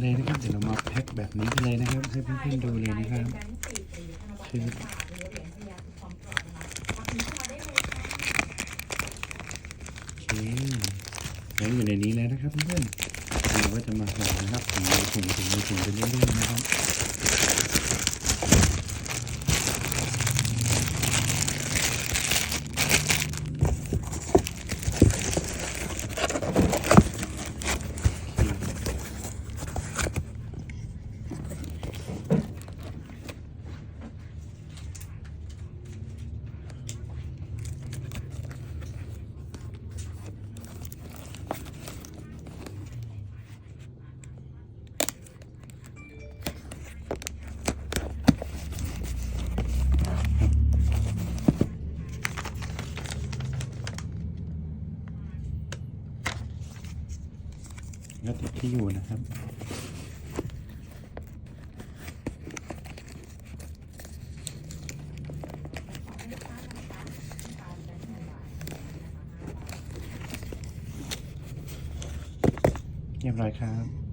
เลยนะครับเดี๋ยวเรามาแพ็คแบบนี้เลยนะครับให้เพื่อนๆดูเลยนะครับคือโอเคแล้วอยู่ในนี้แล้วนะครับเพื่อนๆเราก็จะมาห่อนะครับถุงถุงถุงถุงไปเรื่อยๆนะครับ ก็ติดที่อยู่นะครับ เรียบร้อยครับ